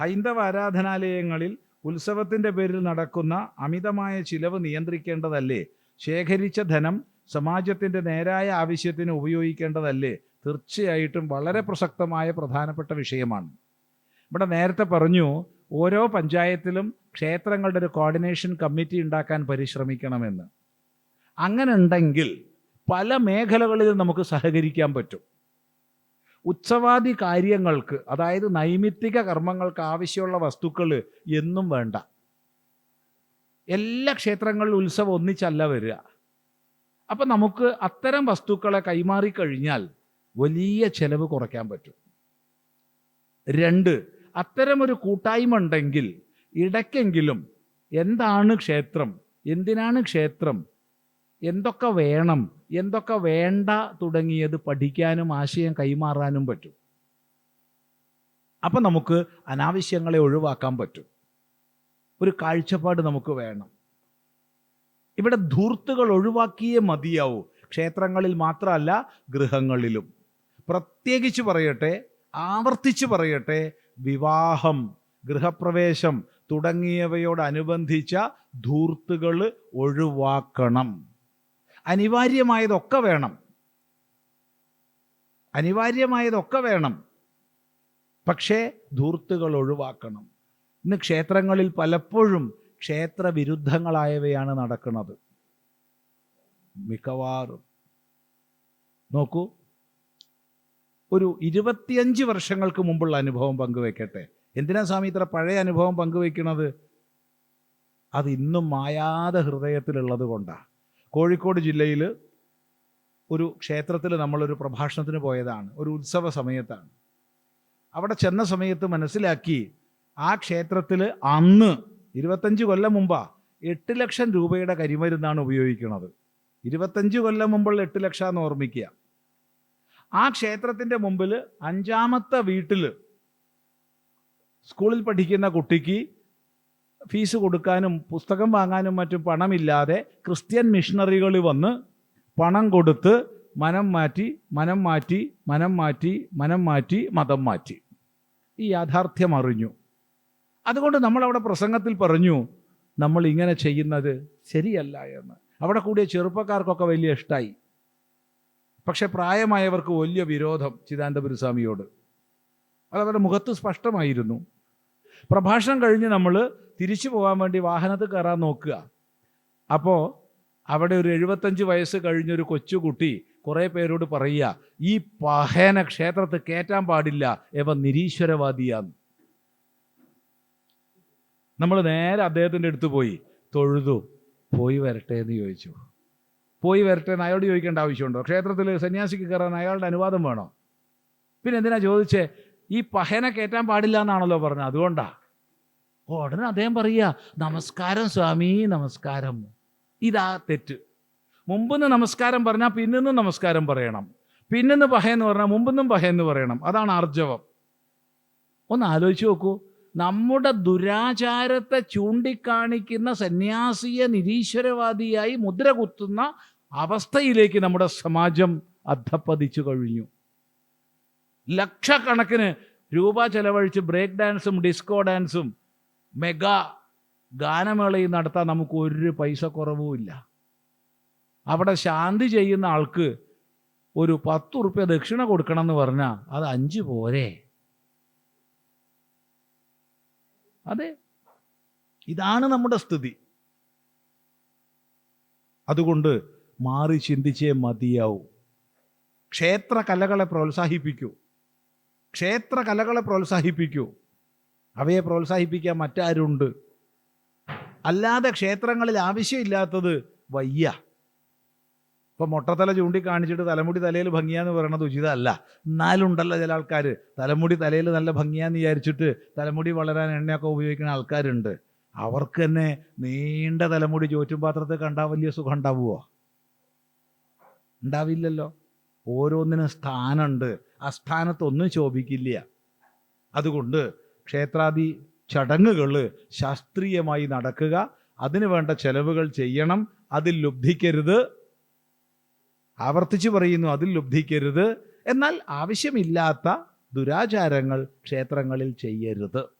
ഹൈന്ദവ ആരാധനാലയങ്ങളിൽ ഉത്സവത്തിന്റെ പേരിൽ നടക്കുന്ന അമിതമായ ചിലവ് നിയന്ത്രിക്കേണ്ടതല്ലേ? ശേഖരിച്ച ധനം സമാജത്തിന്റെ നേരായ ആവശ്യത്തിന് ഉപയോഗിക്കേണ്ടതല്ലേ? തീർച്ചയായിട്ടും വളരെ പ്രസക്തമായ പ്രധാനപ്പെട്ട വിഷയമാണ്. ഇവിടെ നേരത്തെ പറഞ്ഞു ഓരോ പഞ്ചായത്തിലും ക്ഷേത്രങ്ങളുടെ ഒരു കോർഡിനേഷൻ കമ്മിറ്റി ഉണ്ടാക്കാൻ പരിശ്രമിക്കണമെന്ന്. അങ്ങനെ ഉണ്ടെങ്കിൽ പല മേഖലകളിലും നമുക്ക് സഹകരിക്കാൻ പറ്റും. ഉത്സവാദി കാര്യങ്ങൾക്ക് അതായത് നൈമിത്തിക കർമ്മങ്ങൾക്ക് ആവശ്യമുള്ള വസ്തുക്കൾ എന്നും വേണ്ട. എല്ലാ ക്ഷേത്രങ്ങളിലും ഉത്സവം ഒന്നിച്ചല്ല വരിക. അപ്പം നമുക്ക് അത്തരം വസ്തുക്കളെ കൈമാറി കഴിഞ്ഞാൽ വലിയ ചെലവ് കുറയ്ക്കാൻ പറ്റും. രണ്ട് അത്തരമൊരു കൂട്ടായ്മ ഉണ്ടെങ്കിൽ ഇടയ്ക്കെങ്കിലും എന്താണ് ക്ഷേത്രം എന്തിനാണ് ക്ഷേത്രം എന്തൊക്കെ വേണം എന്തൊക്കെ വേണ്ട തുടങ്ങിയത് പഠിക്കാനും ആശയം കൈമാറാനും പറ്റും. അപ്പം നമുക്ക് അനാവശ്യങ്ങളെ ഒഴിവാക്കാൻ പറ്റും. ഒരു കാഴ്ചപ്പാട് നമുക്ക് വേണം. ഇവിടെ ധൂർത്തുകൾ ഒഴിവാക്കിയേ മതിയാവൂ. ക്ഷേത്രങ്ങളിൽ മാത്രമല്ല ഗൃഹങ്ങളിലും. പ്രത്യേകിച്ച് പറയട്ടെ ആവർത്തിച്ച് പറയട്ടെ വിവാഹം ഗൃഹപ്രവേശം തുടങ്ങിയവയോടനുബന്ധിച്ച ധൂർത്തുകൾ ഒഴിവാക്കണം. അനിവാര്യമായതൊക്കെ വേണം. അനിവാര്യമായതൊക്കെ വേണം. പക്ഷേ ധൂർത്തുകൾ ഒഴിവാക്കണം. ഇന്ന് ക്ഷേത്രങ്ങളിൽ പലപ്പോഴും ക്ഷേത്ര വിരുദ്ധങ്ങളായവയാണ് നടക്കുന്നത്. മിക്കവാറും. നോക്കൂ. ഒരു ഇരുപത്തിയഞ്ച് വർഷങ്ങൾക്ക് മുമ്പുള്ള അനുഭവം പങ്കുവെക്കട്ടെ. എന്തിനാ സ്വാമി ഇത്ര പഴയ അനുഭവം പങ്കുവെക്കുന്നത് അത് ഇന്നും മായാതെ ഹൃദയത്തിലുള്ളത് കൊണ്ടാണ് കോഴിക്കോട് ജില്ലയിൽ ഒരു ക്ഷേത്രത്തിൽ നമ്മളൊരു പ്രഭാഷണത്തിന് പോയതാണ്. ഒരു ഉത്സവ സമയത്താണ്. അവിടെ ചെന്ന സമയത്ത് മനസ്സിലാക്കി ആ ക്ഷേത്രത്തിൽ അന്ന് ഇരുപത്തഞ്ച് കൊല്ലം മുമ്പാ എട്ട് ലക്ഷം രൂപയുടെ കരിമരുന്നാണ് ഉപയോഗിക്കുന്നത് ഇരുപത്തഞ്ച് കൊല്ലം മുമ്പുള്ള എട്ട് ലക്ഷം എന്ന് ഓർമ്മിക്കുക. ആ ക്ഷേത്രത്തിന്റെ മുമ്പിൽ അഞ്ചാമത്തെ വീട്ടിൽ സ്കൂളിൽ പഠിക്കുന്ന കുട്ടിക്ക് ഫീസ് കൊടുക്കാനും പുസ്തകം വാങ്ങാനും മറ്റും പണമില്ലാതെ ക്രിസ്ത്യൻ മിഷണറികൾ വന്ന് പണം കൊടുത്ത് മനം മാറ്റി മനം മാറ്റി മനം മാറ്റി മനം മാറ്റി മതം മാറ്റി. ഈ യാഥാർത്ഥ്യം അറിഞ്ഞു. അതുകൊണ്ട് നമ്മൾ അവിടെ പ്രസംഗത്തിൽ പറഞ്ഞു നമ്മൾ ഇങ്ങനെ ചെയ്യുന്നത് ശരിയല്ല എന്ന്. അവിടെ കൂടിയ ചെറുപ്പക്കാർക്കൊക്കെ വലിയ ഇഷ്ടമായി പക്ഷെ പ്രായമായവർക്ക് വലിയ വിരോധം ചിദാനന്ദപുരസ്വാമിയോട്. അതവരുടെ മുഖത്ത് സ്പഷ്ടമായിരുന്നു. പ്രഭാഷണം കഴിഞ്ഞ് നമ്മൾ തിരിച്ചു പോകാൻ വേണ്ടി വാഹനത്തിൽ കയറാൻ നോക്കുക. അപ്പോൾ അവിടെ ഒരു എഴുപത്തഞ്ച് വയസ്സ് കഴിഞ്ഞൊരു കൊച്ചുകുട്ടി കുറേ പേരോട് പറയുക ഈ പഹേന ക്ഷേത്രത്തിൽ കയറ്റാൻ പാടില്ല ഇവ നിരീശ്വരവാദിയാന്ന്. നമ്മൾ നേരെ അദ്ദേഹത്തിന്റെ അടുത്ത് പോയി തൊഴുതു പോയി വരട്ടെ എന്ന് ചോദിച്ചു. പോയി വരട്ടെ എന്ന് അയാളോട് ചോദിക്കേണ്ട ആവശ്യമുണ്ടോ? ക്ഷേത്രത്തിൽ സന്യാസിക്ക് കയറാൻ അയാളുടെ അനുവാദം വേണോ? പിന്നെ എന്തിനാ ചോദിച്ചേ? ഈ പഹേന കയറ്റാൻ പാടില്ല എന്നാണല്ലോ പറഞ്ഞത്. അതുകൊണ്ടാ. ഉടനെ അദ്ദേഹം പറയുക നമസ്കാരം സ്വാമി നമസ്കാരം. ഇതാ തെറ്റ്. മുമ്പെന്ന് നമസ്കാരം പറഞ്ഞാൽ പിന്നെന്ന് നമസ്കാരം പറയണം. പിന്നെന്ന് പഹയെന്ന് പറഞ്ഞാൽ മുമ്പെന്നും പഹയെന്ന് പറയണം. അതാണ് ആർജവം. ഒന്ന് ആലോചിച്ച് നോക്കൂ. നമ്മുടെ ദുരാചാരത്തെ ചൂണ്ടിക്കാണിക്കുന്ന സന്യാസിയെ നിരീശ്വരവാദിയായി മുദ്ര കുത്തുന്ന അവസ്ഥയിലേക്ക് നമ്മുടെ സമാജം അധപ്പതിച്ചു കഴിഞ്ഞു. ലക്ഷക്കണക്കിന് രൂപ ചെലവഴിച്ച് ബ്രേക്ക് ഡാൻസും ഡിസ്കോ ഡാൻസും മെഗാ ഗാനമേളയും നടത്താൻ നമുക്ക് ഒരു പൈസ കുറവുമില്ല അവിടെ ശാന്തി ചെയ്യുന്ന ആൾക്ക് ഒരു പത്ത് റുപ്യ ദക്ഷിണ കൊടുക്കണം എന്ന് പറഞ്ഞാൽ അത് അഞ്ച് പോരെ. അതെ. ഇതാണ് നമ്മുടെ സ്ഥിതി. അതുകൊണ്ട് മാറി ചിന്തിച്ചേ മതിയാവും. ക്ഷേത്ര കലകളെ പ്രോത്സാഹിപ്പിക്കൂ. ക്ഷേത്ര കലകളെ പ്രോത്സാഹിപ്പിക്കൂ. അവയെ പ്രോത്സാഹിപ്പിക്കാൻ മറ്റാരുണ്ട്? അല്ലാതെ ക്ഷേത്രങ്ങളിൽ ആവശ്യമില്ലാത്തത് വയ്യ. ഇപ്പം മൊട്ടത്തല ചൂണ്ടിക്കാണിച്ചിട്ട് തലമുടി തലയിൽ ഭംഗിയാന്ന് പറയണത് ഉചിതമല്ല. എന്നാലുണ്ടല്ലോ ചില ആൾക്കാർ തലമുടി തലയിൽ നല്ല ഭംഗിയാന്ന് വിചാരിച്ചിട്ട് തലമുടി വളരാൻ എണ്ണയൊക്കെ ഉപയോഗിക്കുന്ന ആൾക്കാരുണ്ട്. അവർക്ക് തന്നെ നീണ്ട തലമുടി ചോറ്റും പാത്രത്തിൽ കണ്ടാൽ വലിയ സുഖം ഉണ്ടാവുമോ ഉണ്ടാവില്ലല്ലോ. ഓരോന്നിനും സ്ഥാനമുണ്ട്. ആ സ്ഥാനത്തൊന്നും ശോഭിക്കില്ല. അതുകൊണ്ട് ക്ഷേത്രാദി ചടങ്ങുകൾ ശാസ്ത്രീയമായി നടക്കുക. അതിനു വേണ്ട ചെലവുകൾ ചെയ്യണം. അതിൽ ലുബ്ധിക്കരുത്. ആവർത്തിച്ചു പറയുന്നു അതിൽ ലുബ്ധിക്കരുത്. എന്നാൽ ആവശ്യമില്ലാത്ത ദുരാചാരങ്ങൾ ക്ഷേത്രങ്ങളിൽ ചെയ്യരുത്.